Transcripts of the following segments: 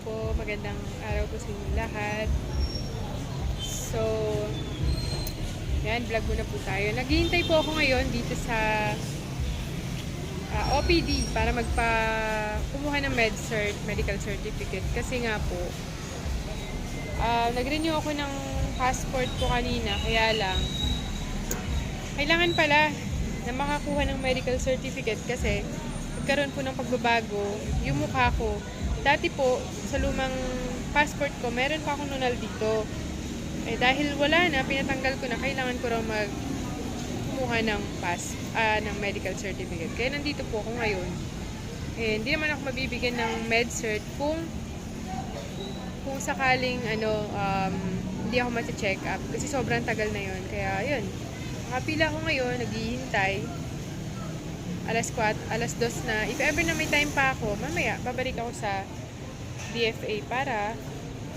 po. Magandang araw po sa inyo lahat. So, yan, vlog muna po tayo. Naghihintay po ako ngayon dito sa ah, OPD para magpa kumuha ng med cert, medical certificate. Kasi nga po, ah, nag-renew ako ng passport ko kanina, kaya lang, kailangan pala na makakuha ng medical certificate kasi nagkaroon po ng pagbabago yung mukha ko. Dati po, sa lumang passport ko, meron pa akong nunal dito. Eh, dahil wala na, pinatanggal ko na, kailangan ko raw mag kumuha ng pass, ah, ng medical certificate. Kaya nandito po ako ngayon. Eh, hindi naman ako mabibigyan ng med cert kung kung sakaling ano um, hindi ako ma-check up kasi sobrang tagal na yon kaya yun nakapila ako ngayon naghihintay alas 4, alas 2 na if ever na may time pa ako mamaya babalik ako sa DFA para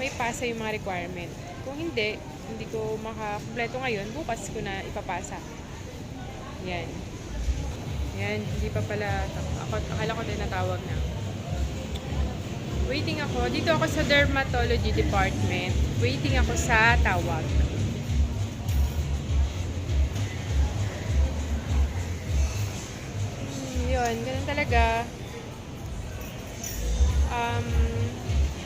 may pasa yung mga requirement kung hindi hindi ko makakumpleto ngayon bukas ko na ipapasa yan yan hindi pa pala ako, akala ko din natawag na Waiting ako. Dito ako sa dermatology department. Waiting ako sa tawag. Yun, ganun talaga. Um,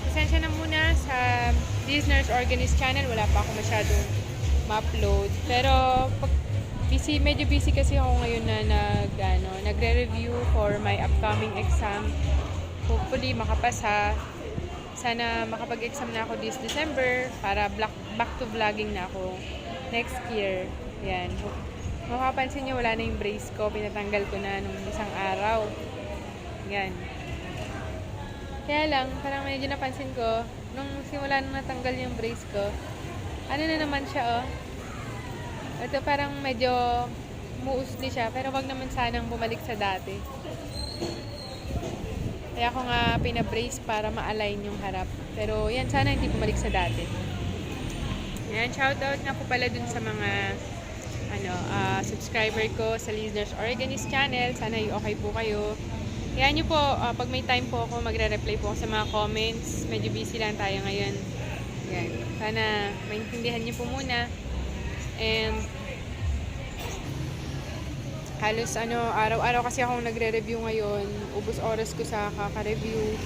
pasensya na muna sa Listeners Organist channel. Wala pa ako masyadong ma-upload. Pero, pag busy, medyo busy kasi ako ngayon na nag, ano, nagre-review for my upcoming exam hopefully makapasa. Sana makapag-exam na ako this December para black, back to vlogging na ako next year. Yan. Makapansin niyo wala na yung brace ko. Pinatanggal ko na nung isang araw. Yan. Kaya lang, parang medyo napansin ko, nung simula nung natanggal yung brace ko, ano na naman siya, oh. Ito parang medyo muusli siya, pero wag naman sanang bumalik sa dati. Kaya ako nga pinabrace para ma-align yung harap. Pero yan, sana hindi bumalik sa dati. Yan, shoutout nga po pala dun sa mga ano, ah, subscriber ko sa Listeners Organist channel. Sana okay po kayo. Kaya nyo po, ah, pag may time po ako, magre-reply po ako sa mga comments. Medyo busy lang tayo ngayon. Yan. Sana maintindihan nyo po muna. And halos ano, araw-araw kasi akong nagre-review ngayon. Ubus oras ko sa kaka-review.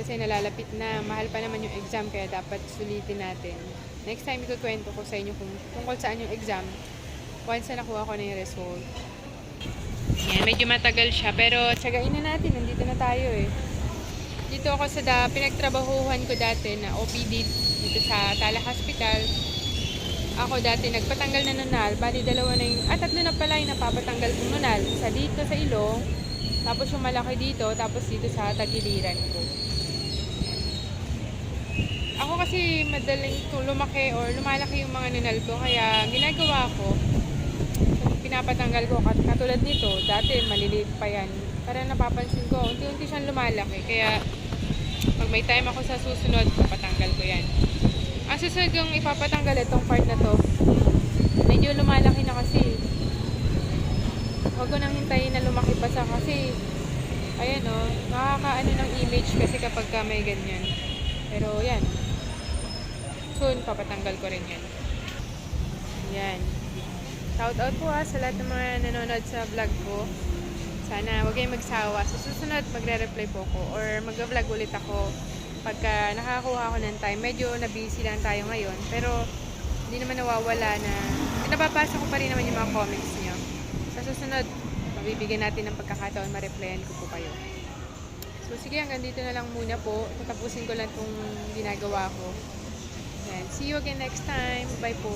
kasi nalalapit na. Mahal pa naman yung exam kaya dapat sulitin natin. Next time ikukwento ko sa inyo kung tungkol saan yung exam. Once na nakuha ko na yung result. Yan, medyo matagal siya. Pero tsagain na natin. Nandito na tayo eh. Dito ako sa da, pinagtrabahuhan ko dati na OPD dito sa Tala Hospital ako dati nagpatanggal na nunal, bali dalawa na yung, ah tatlo na pala yung napapatanggal kong nunal. Isa dito sa ilong, tapos yung malaki dito, tapos dito sa tagiliran ko. Ako kasi madaling tu- lumaki or lumalaki yung mga nunal ko, kaya ginagawa ko, pinapatanggal ko kat- katulad nito, dati maliliit pa yan. Para napapansin ko, unti-unti siyang lumalaki, kaya pag may time ako sa susunod, papatanggal ko yan. Ang susunod yung ipapatanggal itong part na to. Medyo lumalaki na kasi. Huwag ko nang hintayin na lumaki pa sa kasi ayan o, oh, nakakaano ng image kasi kapag ka may ganyan. Pero yan. Soon, papatanggal ko rin yan. Yan. Shout out po ha sa lahat ng mga nanonood sa vlog ko. Sana huwag kayong magsawa. Sa susunod, magre-reply po ko or mag-vlog ulit ako pagka nakakuha ako ng time, medyo na-busy lang tayo ngayon. Pero, hindi naman nawawala na, nababasa ko pa rin naman yung mga comments niyo. Sa susunod, mabibigyan natin ng pagkakataon, ma-replyan ko po kayo. So, sige, hanggang dito na lang muna po. Tatapusin ko lang itong ginagawa ko. Yan. See you again next time. Bye po.